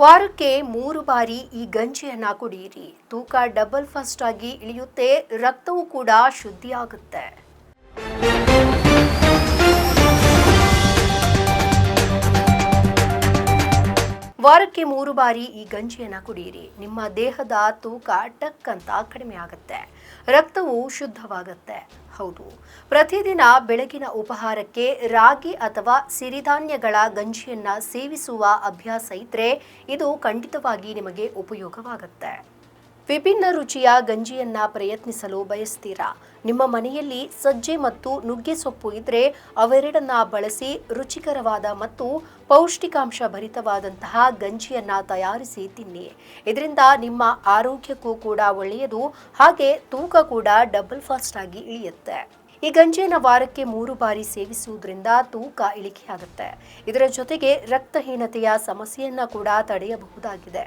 ವಾರಕ್ಕೆ ಮೂರು ಬಾರಿ ಈ ಗಂಜಿಯನ್ನ ಕುಡಿಯಿರಿ ತೂಕ ಡಬಲ್ ಫಸ್ಟ್ ಆಗಿ ಇಳಿಯುತ್ತೆ, ರಕ್ತವೂ ಕೂಡ ಶುದ್ಧಿಯಾಗುತ್ತೆ. ವಾರಕ್ಕೆ ಮೂರು ಬಾರಿ ಈ ಗಂಜಿಯನ್ನ ಕುಡಿಯಿರಿ ನಿಮ್ಮ ದೇಹದ ತೂಕ ಟಕ್ ಅಂತ ಕಡಿಮೆ ಆಗುತ್ತೆ. ರಕ್ತವು ಶುದ್ಧವಾಗುತ್ತೆ. ಹೌದು. ಪ್ರತಿದಿನ ಬೆಳಗಿನ ಉಪಹಾರಕ್ಕೆ ರಾಗಿ ಅಥವಾ ಸಿರಿಧಾನ್ಯಗಳ ಗಂಜಿಯನ್ನ ಸೇವಿಸುವ ಅಭ್ಯಾಸ ಇದ್ರೆ ಇದು ಖಂಡಿತವಾಗಿ ನಿಮಗೆ ಉಪಯೋಗವಾಗುತ್ತೆ. ವಿಭಿನ್ನ ರುಚಿಯ ಗಂಜಿಯನ್ನ ಪ್ರಯತ್ನಿಸಲು ಬಯಸ್ತೀರಾ? ನಿಮ್ಮ ಮನೆಯಲ್ಲಿ ಸಜ್ಜೆ ಮತ್ತು ನುಗ್ಗೆ ಸೊಪ್ಪು ಇದ್ರೆ ಅವೆರಡನ್ನ ಬಳಸಿ ರುಚಿಕರವಾದ ಮತ್ತು ಪೌಷ್ಟಿಕಾಂಶ ಭರಿತವಾದಂತಹ ಗಂಜಿಯನ್ನ ತಯಾರಿಸಿ ತಿನ್ನಿ. ಇದರಿಂದ ನಿಮ್ಮ ಆರೋಗ್ಯಕ್ಕೂ ಕೂಡ ಒಳ್ಳೆಯದು, ಹಾಗೆ ತೂಕ ಕೂಡ ಡಬಲ್ ಫಾಸ್ಟ್ ಆಗಿ ಇಳಿಯುತ್ತೆ. ಈ ಗಂಜಿಯನ್ನು ವಾರಕ್ಕೆ ಮೂರು ಬಾರಿ ಸೇವಿಸುವುದರಿಂದ ತೂಕ ಇಳಿಕೆಯಾಗುತ್ತೆ. ಇದರ ಜೊತೆಗೆ ರಕ್ತಹೀನತೆಯ ಸಮಸ್ಯೆಯನ್ನ ಕೂಡ ತಡೆಯಬಹುದಾಗಿದೆ.